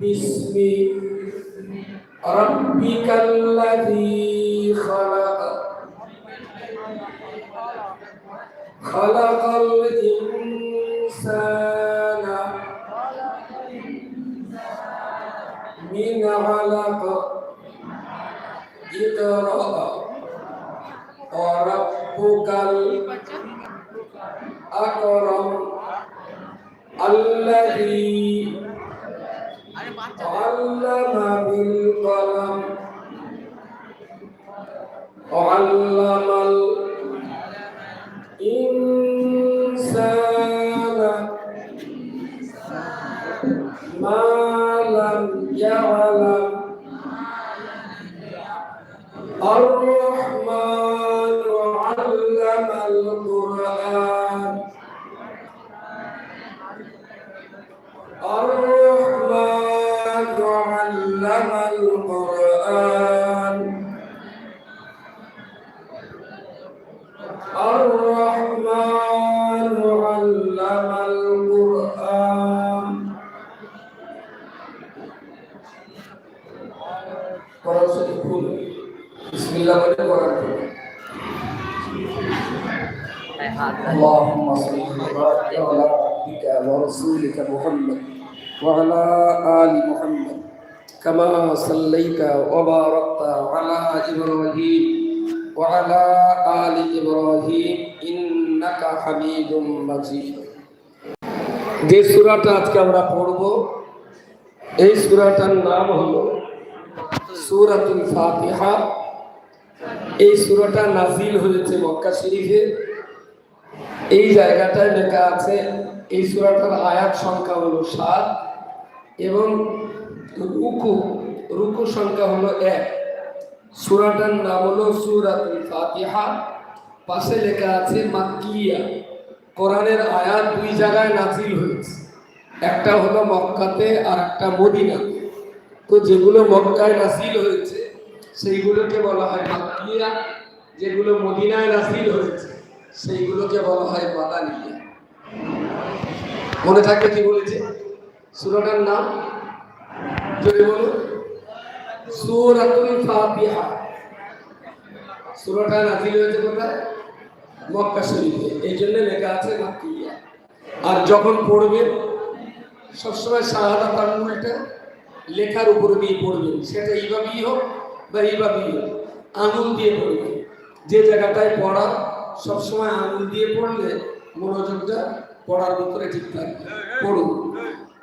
باسم ربك الذي خلق خلق الإنسان من علق اقرأ وربك الأكرم الذي علم بالقلم وعلم الإنسان ما لم يعلم الرحمن علم القرآن الرحمن القرآن. الرحمن علم القرآن. قرآن شريف بسم الله الرحمن الرحيم اللهم صل وبارك على عبدك ورسولك محمد وعلى آل محمد. كما صليت وباركت على إبراهيم وعلى آل إبراهيم إنك حميد مجيد যে সূরাটা আজকে আমরা পড়ব এই সূরাটার নাম হলো সূরাতুল ফাতিহা এই সূরাটা নাজিল হয়েছে মক্কা শরীফে এই জায়গাটায় লেখা আছে এই সূরাটার আয়াত সংখ্যা হলো সাত এবং রুকু রুকু সংখ্যা হলো এক। সুরাটার নাম হলো সূরাতুল ফাতিহা। পাশে লেখা আছে মাক্কিয়া। কোরআনের আয়াত দুই জায়গায় নাজিল হয়েছে। একটা হলো মক্কাতে আর একটা মদিনাতে। তো যেগুলো মক্কায় নাজিল হয়েছে, সেইগুলোকে বলা হয় মাক্কিয়া। যেগুলো মদিনায় নাজিল হয়েছে, সেইগুলোকে বলা হয় মাদানিয়া। মনে থাকবে কি বলেছে? সুরাটার নাম এই জন্য লেখা আছে মাক্কিয়া। আর যখন পড়বেন সবসময় শাহাদাত আঙ্গুলটা লেখার উপরে দিয়ে পড়বেন সেটা এইভাবেই হোক বা এইভাবেই হোক, আঙুল দিয়ে পড়বেন যে জায়গাটায় পড়া, সবসময় আঙুল দিয়ে পড়লে মনোযোগটা পড়ার ভিতরে ঠিক থাকবে। পড়ুন।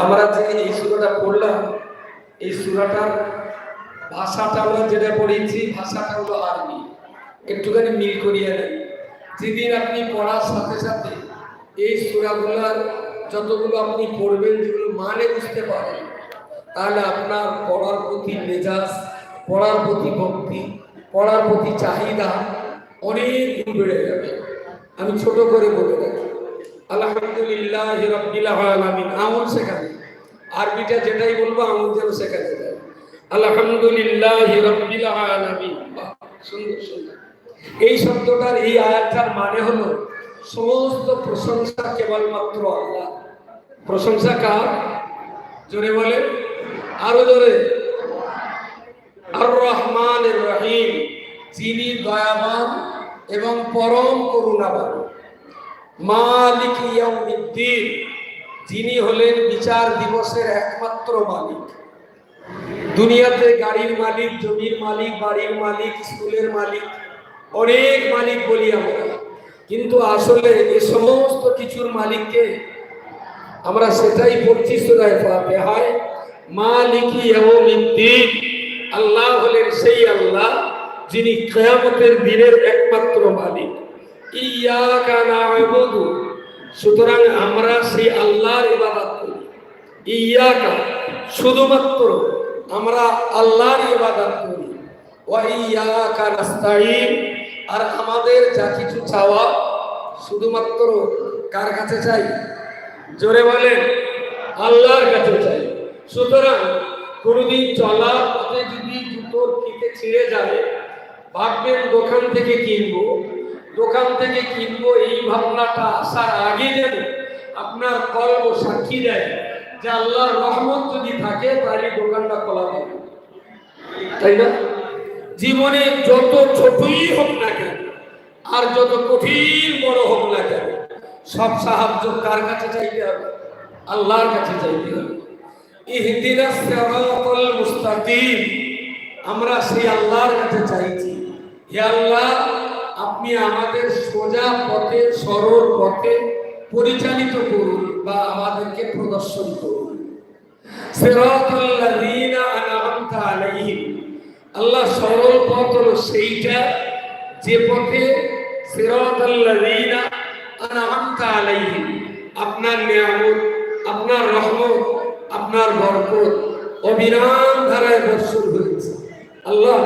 আমরা যে এই সূরাটা পড়লাম, এই সূরাটার ভাষাটা আমরা যেটা পড়েছি, ভাষাটা হলো আরবি। একটুখানি মিল করিয়ে দেন যেদিন আপনি পড়ার সাথে সাথে এই সূরাগুলার যতগুলো আপনি পড়বেন যেগুলো মানে বুঝতে পারেন তাহলে আপনার পড়ার প্রতি মেজাজ, পড়ার প্রতি ভক্তি, পড়ার প্রতি চাহিদা অনেক বেড়ে যাবে। আমি ছোট করে বলে রাখি আলহামদুলিল্লাহ রব্বিল আলামিন। আমল শেখাবে। আরবিটা যেটাই বলব, আমল যেন শেখাতে যায় আলহামদুলিল্লাহ রব্বিল আলামিন। সুন্দর সুন্দর। এই শব্দটার, এই আয়াতটার মানে হলো সমস্ত প্রশংসা কেবলমাত্র আল্লাহ। প্রশংসা কার? জোরে বলে আরও জোরে। আর রহমান রহিম। যিনি দয়াবান এবং পরম করুণাবান। মালিক যিনি হলেন বিচার দিবসের একমাত্র মালিক। দুনিয়াতে গাড়ির মালিক, জমির মালিক, বাড়ির মালিক, স্কুলের মালিক, অনেক মালিক বলি আমরা। কিন্তু আসলে এ সমস্ত কিছুর মালিককে আমরা সেটাই পড়ছি ফাতিহায়, মালিকি ইয়াউমিদ্দিন। আল্লাহ হলেন সেই আল্লাহ, যিনি কিয়ামতের দিনের একমাত্র মালিক। ইয়াকা না'বুদু। সুতরাং আমরা সেই আল্লাহর ইবাদত করি। ইয়াকা শুধুমাত্র আমরা আল্লাহর ইবাদত করি। ওয়া ইয়াকা নাস্তাইন আর আমাদের যা কিছু চাওয়া শুধুমাত্র কার কাছে চাই? জোরে বলেন, আল্লাহর কাছে চাই। সুতরাং কোনোদিন চলার পথে যদি জুতোর ফিতে ছিঁড়ে যাবে, ভাববেন দোকান থেকে কিনবো। দোকান থেকে কিনবো, এই ভাবনাটা আসার আগে যেন আপনার কর্ম সাক্ষী দেয় যে আল্লাহর রহমত যদি থাকে, তাহলে দোকানটা খোলা হবে। তাই না? জীবনে যত ছোটই হোক না কেন, আর যত কঠিন বড় হোক না কেন, সব সাহায্য কার কাছে চাইতে হবে? আল্লাহর কাছে চাইতে হবে। আমরা সেই আল্লাহর কাছে চাইছি। হে আল্লাহ আপনি আমাদের সোজা পথে, সরল পথে পরিচালিত করুন বা আমাদেরকে প্রদর্শন করুন। আল্লাহ সরল পথ হলো সেইটা, যে পথে আপনার নিয়ামত, আপনার রহমত, আপনার বরকত অবিরাম ধারায় বর্ষণ হয়েছে। আল্লাহ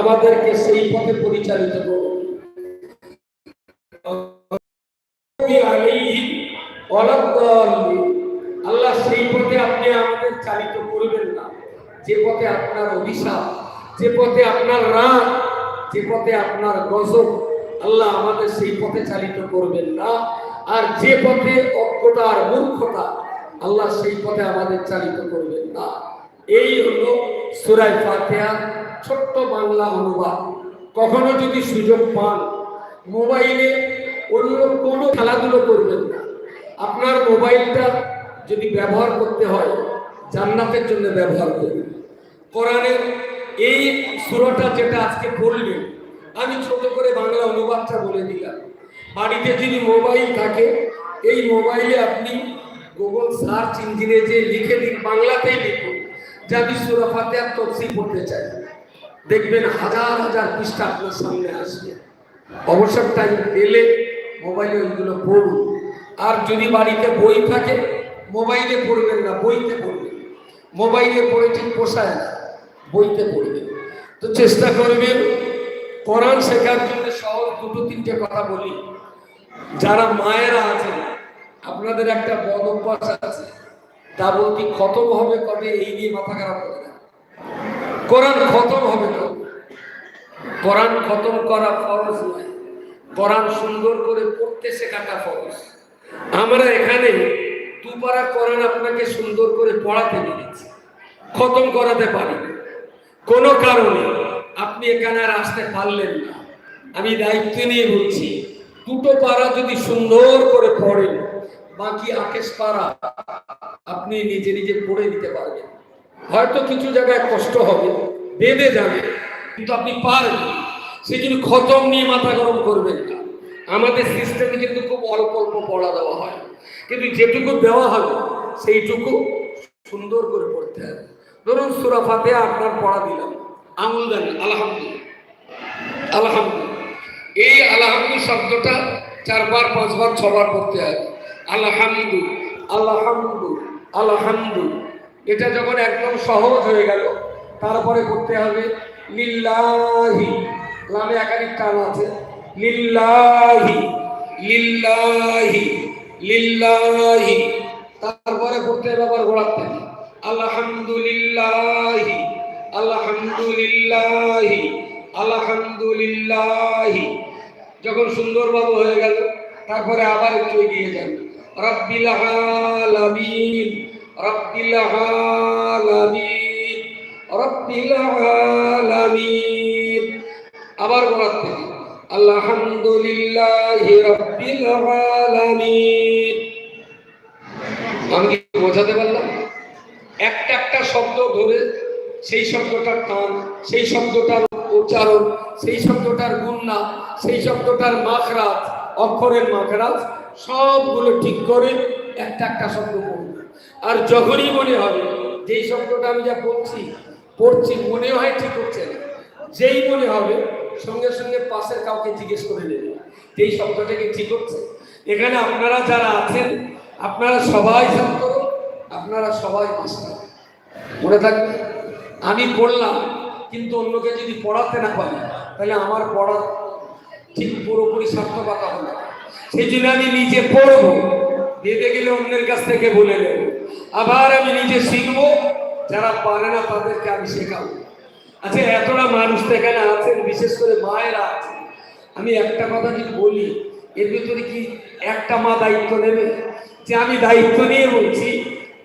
আমাদেরকে সেই পথে পরিচালিত করুন। আল্লাহ সেই পথে আপনি আমাদের চালিত করবেন না যে পথে আপনার অভিশাপ যে পথে আপনার রাগ যে পথে আপনার গজব আল্লাহ আমাদের সেই পথে চালিত করবেন না আর যে পথে অজ্ঞতা আর মূর্খতা আল্লাহ সেই পথে আমাদের চালিত করবেন না এই হলো সুরাই ফাতিহা ছোট্ট বাংলা অনুবাদ কখনো যদি সুযোগ পান মোবাইলে অন্য কোনো খেলাধুলো করবেন না। আপনার মোবাইলটা যদি ব্যবহার করতে হয়, জান্নাতের জন্য ব্যবহার করবেন। কোরআনের এই সুরাটা যেটা আজকে পড়লেন, আমি ছোট করে বাংলা অনুবাদটা বলে দিলাম। বাড়িতে যদি মোবাইল থাকে, এই মোবাইলে আপনি গুগল সার্চ ইঞ্জিনে যে লিখে দিন, বাংলাতেই লিখুন, যা সুরা ফাতিহার তফসিল পড়তে চাই। দেখবেন হাজার হাজার পৃষ্ঠা আপনার সামনে আসবে। অবসর টাইম পেলে মোবাইলে ওইগুলো পড়ুন। আর যদি বাড়িতে বই থাকে, মোবাইলে পড়বেন না, বইতে পড়বেন। মোবাইলে পড়ে ঠিক পোষায় না, বইতে পড়বেন। তো চেষ্টা করবেন, কোরআন শেখার জন্য সহজ দুটো তিনটে কথা বলি। যারা মায়েরা আছেন, আপনাদের একটা বদ অভ্যাস আছে। তা বলতে খতম হবে কবে, এই নিয়ে মাথা খারাপ করে না। কোরআন খতম হবে কবে কোরআন খতম করা ফরজ নয়। কোরআন সুন্দর করে পড়তে শেখাটা ফরজ। আমরা এখানে দুপারা কোরআন আপনাকে সুন্দর করে পড়াতে পেরেছি খতম করাতে পারি। কোনো কারণে আপনি এখানে আর আসতে পারলেন না। আমি দায়িত্ব নিয়ে বলছি, দুটো পারা যদি সুন্দর করে পড়েন, বাকি আকেশ পারা আপনি নিজে নিজে পড়ে দিতে পারবেন। হয়তো কিছু জায়গায় কষ্ট হবে, বেঁধে যাবে, কিন্তু আপনি পারবেন। সেই জন্য খতম নিয়ে মাথা গরম করবেন না। আমাদের সিস্টেমে কিন্তু খুব অল্প অল্প পড়া দেওয়া হয়। কিন্তু যেটুকু দেওয়া হবে, সেইটুকু সুন্দর করে পড়তে হবে। ধরুন সুরাফাতে আপনার পড়া দিলাম। আঙুল দেন, আলহামদুলিল্লাহ। আলহামদুলিল্লাহ। এই আলহামদু শব্দটা চারবার, পাঁচবার, ছবার পড়তে হবে। আলহামদু আলহামদু আলহামদু এটা যখন একদম সহজ হয়ে গেল, তারপরে করতে হবে, লিল্লাহি। লামে একাধিক টান আছে। লিল্লাহি লিল্লাহি লিল্লাহি। তারপরে করতে হবে আবার গোড়ার থেকে। আলহামদুলিল্লাহি আলহামদুলিল্লাহি আলহামদুলিল্লাহি। যখন সুন্দরভাবে হয়ে গেল, তারপরে আবার একটু এগিয়ে যান। রব্বিল আলামিন রব্বিল আলামিন রব্বিল আলামিন। আবার গোড়ার থেকে আলামিন। আমি বোঝাতে পারলাম? একটা একটা শব্দ ধরে সেই শব্দটার টান, সেই শব্দটার উচ্চারণ, সেই শব্দটার গুন্না সেই শব্দটার মাখরাজ, অক্ষরের মাখরাজ, সবগুলো ঠিক করে একটা একটা শব্দ পড়ব আর যখনই মনে হবে, যেই শব্দটা আমি যা পড়ছি পড়ছি মনে হয় ঠিক হচ্ছে না। যেই মনে হবে সঙ্গে সঙ্গে পাশের কাউকে জিজ্ঞেস করে নেবে। এই শব্দটা কি ঠিক হচ্ছে? এখানে আপনারা যারা আছেন, আপনারা সবাই ছাত্র আপনারা সবাই মাস্টার। মনে থাকবে? আমি পড়লাম, কিন্তু অন্যকে যদি পড়াতে না পারি, তাহলে আমার পড়া ঠিক পুরোপুরি সার্থকতা হবে না। সেই জন্য আমি নিজে পড়ব, দিতে গেলে অন্যের কাছ থেকে বলে নেব। আবার আমি নিজে শিখব, যারা পারে না তাদেরকে আমি শেখাবো। আচ্ছা এতটা মানুষ এখানে আছেন, বিশেষ করে মায়েরা আছে আমি একটা কথা যদি বলি, এর ভিতরে কি একটা মা দায়িত্ব নেবে? যে আমি দায়িত্ব নিয়ে বলছি,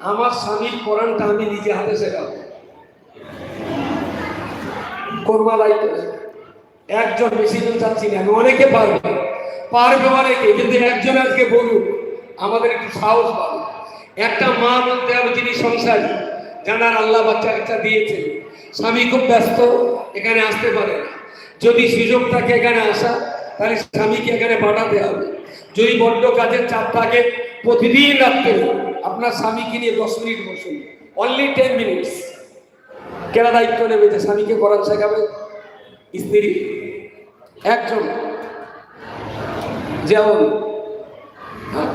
আমার স্বামীর কোরআনটা আমি নিজে হাতে শেখাবো। কোরমা দায়িত্ব। একজন বেশি জন চাচ্ছি না, আমি অনেকে পারবে। পারবে অনেকে, কিন্তু একজন আজকে বলুন আমাদের একটু সাহস পাবে। একটা মা বলতে হবে যিনি সংসারী জানার আল্লাহ বাচ্চা কাচ্চা দিয়েছে স্বামী খুব ব্যস্ত, এখানে আসতে পারে যদি সুযোগ থাকে এখানে আসা, তাহলে স্বামীকে এখানে পাঠাতে হবে। যদি বড্ড কাজের চাপ থাকে, প্রতিদিন রাত্রে আপনার স্বামীকে নিয়ে দশ মিনিট বসুন। অনলি টেন মিনিটস কেনা দায়িত্ব নেবে যে স্বামীকে করান শেখাবে? স্ত্রী। একজন। যেমন হ্যাঁ?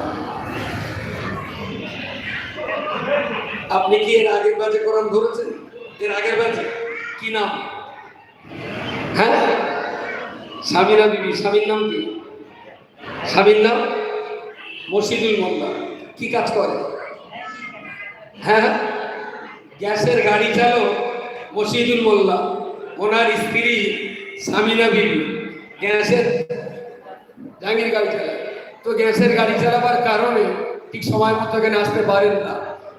আপনি কি এর আগের ব্যাচে কোরআন ধরেছেন? এর আগের ব্যাচে কি? নাম? হ্যাঁ? স্বামীরা বিবি স্বামীর নাম কি? স্বামীর নাম? মসজিদুল মোল্লা। কি কাজ করে? হ্যাঁ গ্যাসের গাড়ি চালক মসজিদুল মোল্লা। ওনার স্ত্রী সামিনা বিবি। গ্যাসের জাহাঙ্গীর গাড়ি চালায়। তো গ্যাসের গাড়ি চালাবার কারণে ঠিক সময় মতো এখানে আসতে পারেন না।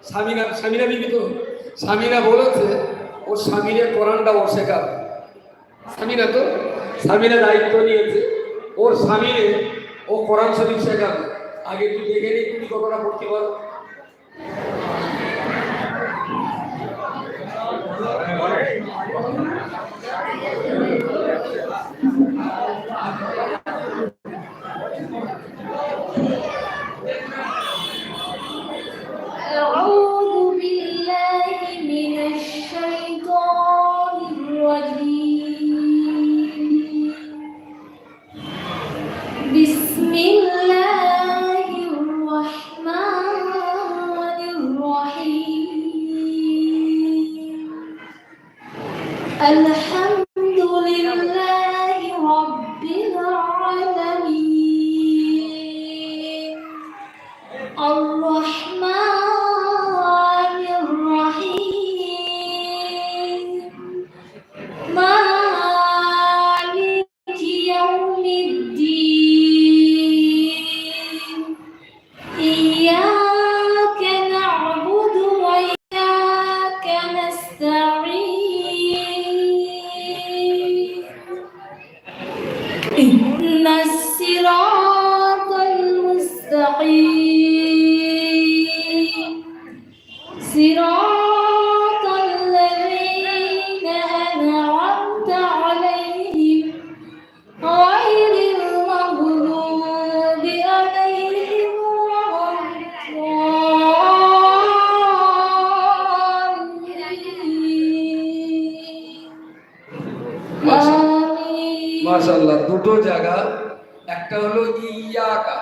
স্বামীনা স্বামীনা বিবি তো স্বামীরা বলেছে, ওর স্বামীরে কোরআনটা ওর শেখাবে স্বামীরা তো, স্বামীরা দায়িত্ব নিয়েছে, ওর স্বামীর ও কোরআন শরীফ শেখাবে আগে তুই দেখে নি তুমি কতটা পড়তে পারো Thank you. الرحيم الحمد صراط الذين أنعمت عليهم غير المغضوب عليهم ولا الضالين آمين মাশাল্লাহ দুটো জায়গা একটা হলো ইয়াকা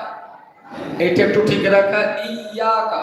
এটা একটু ঠিক রাখা ইয়াকা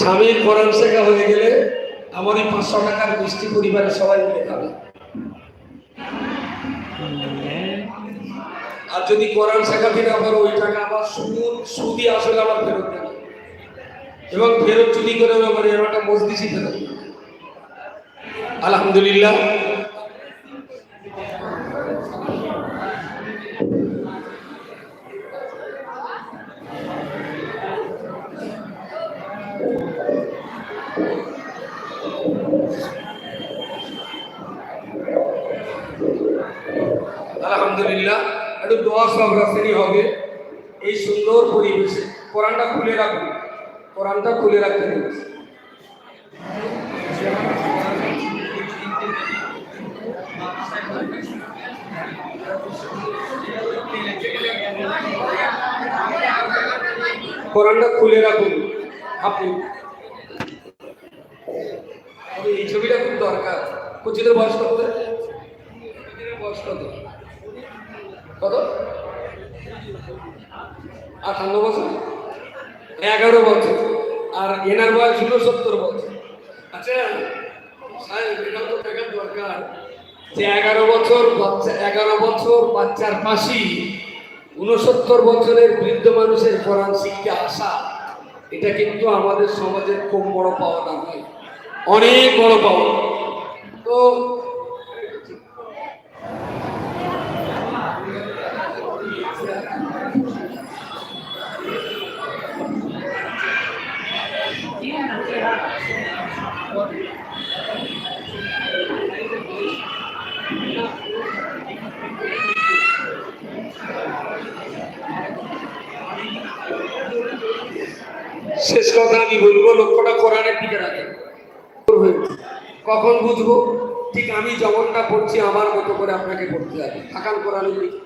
স্বামীর কোরআন শেখা হয়ে গেলে আমার এই পাঁচশো টাকার মিষ্টি পরিবারের সবাই মিলে খাবে। আর যদি কোরআন শেখাতে না পারো ওই টাকা আবার সুদ সুদি আসলে আবার ফেরত দেবে। এবং ফেরত চুরি করে আমার একটা মজলিসই ফেরত। আলহামদুলিল্লাহ। আলহামদুলিল্লাহ, একটু দোয়া রাস্তারই হবে। এই সুন্দর পরিবেশে কোরআনটা খুলে রাখুন কোরআনটা খুলে রাখতে হবে। কোরআনটা খুলে রাখুন। আপনি তবে এই ছবিটা খুব দরকার? কুচিদের বয়স কত বয়স কত? কত? আটান্ন বছর? এগারো বছর। আর এনার বয়স হলো সত্তর বছর। আচ্ছা সাহেব এটাও তো দরকার যে এগারো বছর বাচ্চা এগারো বছর বাচ্চার পাশি উনসত্তর বছরের বৃদ্ধ মানুষের কোরআন শিখতে আসা, এটা কিন্তু আমাদের সমাজের খুব বড় পাওনা নয়। অনেক বড় পাওনা। তো শেষ কথা আমি বলব লক্ষ্যটা কোরআনের দিকে রাখেন কখন বুঝবো ঠিক আমি যেমনটা পড়ছি আমার মতো করে আপনাকে পড়তে হবে থাকান কোরআনের দিকে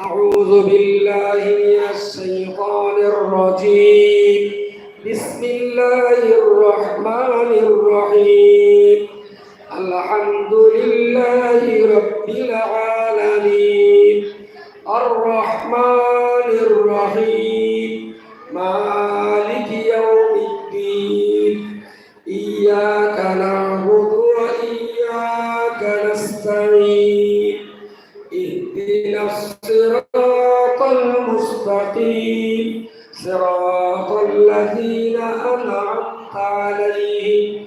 أعوذ بالله من الشيطان الرجيم بسم الله الرحمن الرحيم الحمد لله رب العالمين الرحمن الرحيم مالك يوم الدين إياك نعبد الصراط المستقيم صراط الذين أنعمت عليهم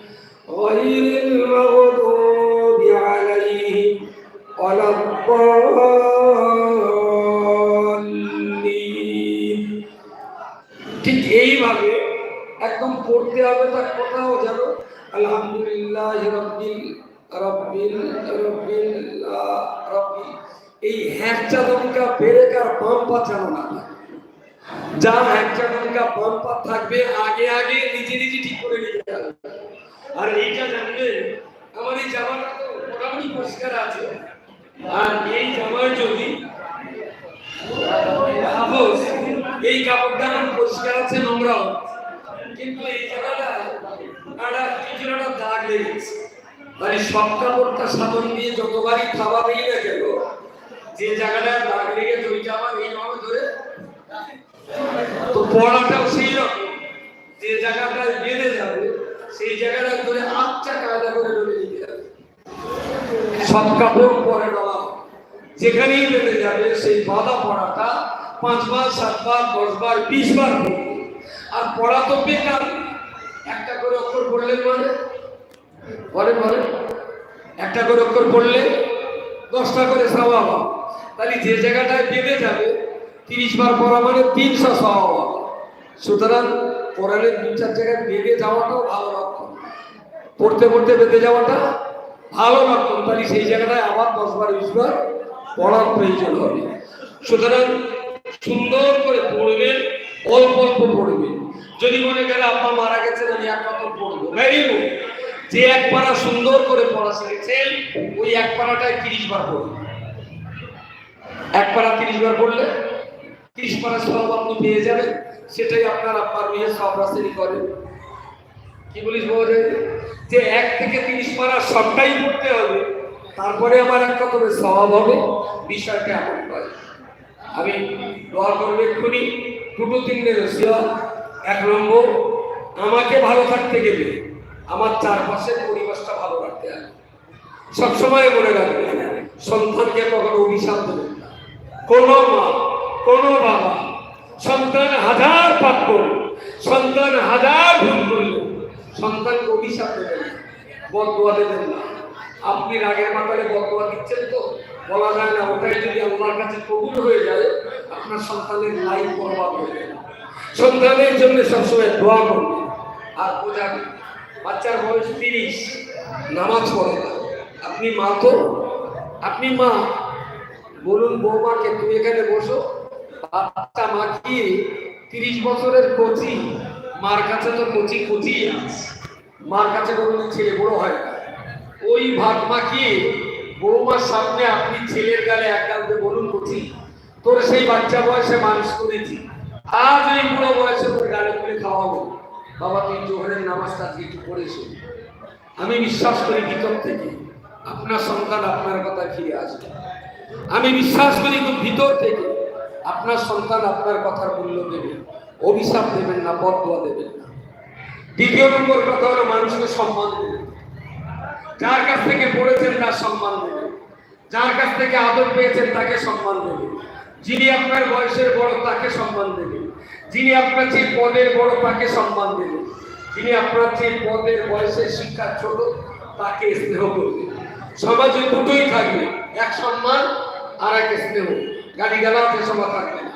غير المغضوب عليهم ولا الضالين ঠিক এইভাবে একদম পড়তে হবে তার কোথাও যেন আলহামদুলিল্লাহ রব্বিল রব্বিল রব্বিল আহ, রব্বিল এই হ্যাকচা দমকা বেরেকার পাম্পা যেন না। যা হ্যাকচা দমকা পাম্পা থাকবে, আগে আগে নিজে নিজে ঠিক করে নিতে হবে। আর এইটা জানবেন আমার এই জামাটা তো মোটামুটি পরিষ্কার আছে। আর এই জামায় যদি এই কাপড়টা আমার পরিষ্কার আছে, নোংরাও, কিন্তু এই জায়গাটা একটা একটা দাগ লেগেছে। মানে সব কাপড়টা সাবন দিয়ে যতবারই খাওয়া দিয়ে না গেল যে জায়গাটা দাগ লেগেছে ওই জামা এইভাবে ধরে তো পড়াটাও সেই রকম। যে জায়গাটা বেঁধে যাবে, সেই জায়গাটা ধরে আচ্ছা কায়দা করে ধরে নিতে হবে। সব কাপড় পরে হবে। যেখানেই বেঁধে যাবে, সেই বাধা পড়াটা পাঁচবার সাতবার দশবার বিশ বার পড়বে। আর পড়া তো বেকার। একটা করে অক্ষর পড়লেন মানে পরে পরে একটা করে অক্ষর পড়লে দশটা করে সাওয়া তাহলে যে জায়গাটায় বেঁধে যাবে, তিরিশ বার পড়া মানে তিনশো সাওয়া সুতরাং কোরআনের দু চার জায়গায় বেঁধে যাওয়াটাও ভালো লক্ষণ। পড়তে পড়তে বেঁধে যাওয়াটা ভালো লক্ষণ। তাহলে সেই জায়গাটায় আবার দশবার বিশবার পড়ার প্রয়োজন হবে। সুতরাং সুন্দর করে পড়বেন, অল্প অল্প পড়বেন। যদি মনে করে, আব্বা মারা গেছেন, আমি এক কথা পড়ব। ভেরি গুড যে এক পারা সুন্দর করে পড়া শিখেছেন ওই এক পারাটায় তিরিশ বার পড়ুন এক পারা তিরিশ বার পড়লে তিরিশ পারা সব আপনি পেয়ে যাবেন, সেটাই আপনার আপনার মেয়ে সব রাস্তাই করেন কি বলিস বাবা যে এক থেকে তিরিশ পারা সবটাই পড়তে হবে, তারপরে আমার এক রকমের স্বভাব হবে, বিষয়টা এমন নয়। আমি দোয়া করব এক্ষুনি, দুটো তিনটে রসিয়া, এক নম্বর, আমাকে ভালো থাকতে গেলে আমার চারপাশের পরিবেশটা ভালো রাখতে হবে। সবসময় মনে রাখবেন সন্তানকে কখনো অভিশাপ দেবেন না। কোনো মা, কোনো বাবা, সন্তান হাজার পাপ করল সন্তান হাজার ভুল করল সন্তানকে অভিশাপ দেবেন না বদুয়া দেবেন না। আপনি রাগের মাথায় বদুয়া দিচ্ছেন তো? বলা যায় না, ওটাই যদি আল্লাহর কাছে কবুল হয়ে যায়, আপনার সন্তানের লাইফ বরবাদ হয়ে যাবে। সন্তানের জন্য সবসময় দোয়া করবেন আর বোঝাবেন বাচ্চার বয়স তিরিশ, নামাজ পড়ে না। আপনি মা তো? আপনি মা? বলুন বৌমাকে, তুমি এখানে বসো। বাচ্চা মা কি? তিরিশ বছরের কোচি। মার কাছে তো কচি কচি মার কাছে কোনো ছেলে বড় হয় না। ওই ভাত মাখিয়ে বৌমার সামনে আপনি ছেলের গালে এক গাল বলুন কোচি। তোর সেই বাচ্চা বয়সে মানুষ করেছি। আজ এই বুড়ো বয়সে তোর গালে তুলে খাওয়াবো। বাবা তুই জোহরের নামাজটা আজকে একটু পড়েছো। আমি বিশ্বাস করি ভিতর থেকে আপনার সন্তান আপনার কথা ফিরে আসবে। আমি বিশ্বাস করি ভিতর থেকে আপনার সন্তান আপনার কথার মূল্য দেবে। অভিশাপ দেবেন না বদয়া দেবেন না। দ্বিতীয় নম্বর কথা হলো মানুষকে সম্মান দেবেন যার কাছ থেকে পড়েছেন তার সম্মান দেবেন যার কাছ থেকে আদর পেয়েছেন তাকে সম্মান দেবেন যিনি আপনার বয়সের বড় তাকে সম্মান দেবেন যিনি আপনার চেয়ে পদের বড় তাকে সম্মান দেবেন যিনি আপনার চেয়ে পদের বয়সের শিক্ষা ছোট, তাকে স্নেহ করবেন সমাজে দুটোই থাকবে, এক সম্মান আর এক স্নেহ। গাড়ি গালাতে সমাজ থাকবে না।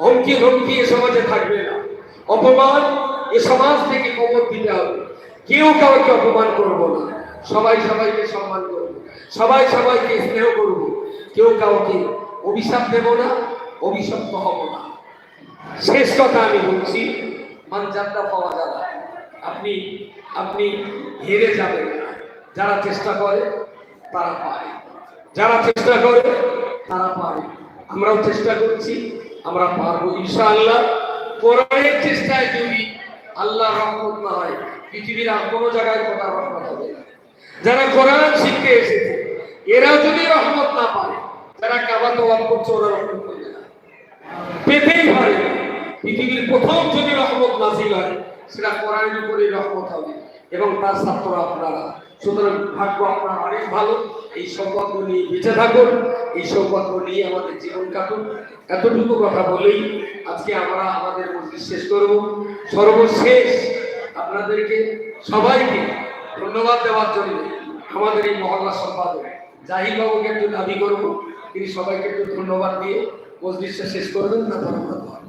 হুমকি ধমকি এ সমাজে থাকবে না। অপমান এ সমাজ থেকে কবর দিতে হবে। কেউ কাউকে অপমান করব না। সবাই সবাইকে সম্মান করব। সবাই সবাইকে স্নেহ করব। কেউ কাউকে অভিশাপ দেব না, অভিশপ্ত হব না। শেষ কথা আমি বলছি, মানজাতটা পাওয়া যাবে আপনি আপনি হেরে যাবেন যারা চেষ্টা করে, তারা পায় যারা চেষ্টা করে, তারা পারে। আমরাও চেষ্টা করছি, আমরা পারব ইনশাআল্লাহ। কোরআনের চেষ্টায় যদি আল্লাহ রহমত না হয়, পৃথিবীর আর কোনো জায়গায় কোথা রহমত হবে। যারা কোরআন শিখতে এসেছে এরা যদি রহমত না পায়, যারা কাবা তো করছে ওরা রহমত করবে না। পেতেই পারে না। পৃথিবীর প্রথম যদি রহমত নাজিল হয়, সেটা কোরআনের উপরে রহমত হবে। এবং তার ছাত্র আপনারা, সুতরাং ভাগ্য আপনার অনেক ভালো। এই সৌভাগ্য নিয়ে বেঁচে থাকুন, এই সৌভাগ্য নিয়ে আমাদের জীবন কাটুন। এতটুকু কথা বলেই আজকে আমরা আমাদের মজলিস শেষ করব। সর্বশেষ আপনাদেরকে সবাইকে ধন্যবাদ দেওয়ার জন্য আমাদের এই মহল্লা সম্পাদক জাহিদ বাবুকে একটু দাবি করব। তিনি সবাইকে একটু ধন্যবাদ দিয়ে মজলিসটা শেষ করবেন না ধন্যবাদ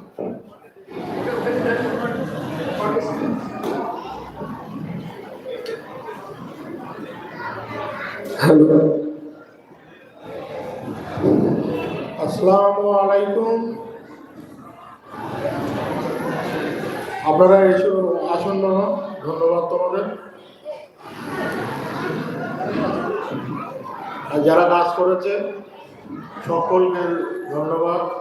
হ্যালো আসসালামু আলাইকুম। আপনারা এসে আসুন বাবা ধন্যবাদ তোমাদের। যারা কাজ করেছে সকলকে ধন্যবাদ।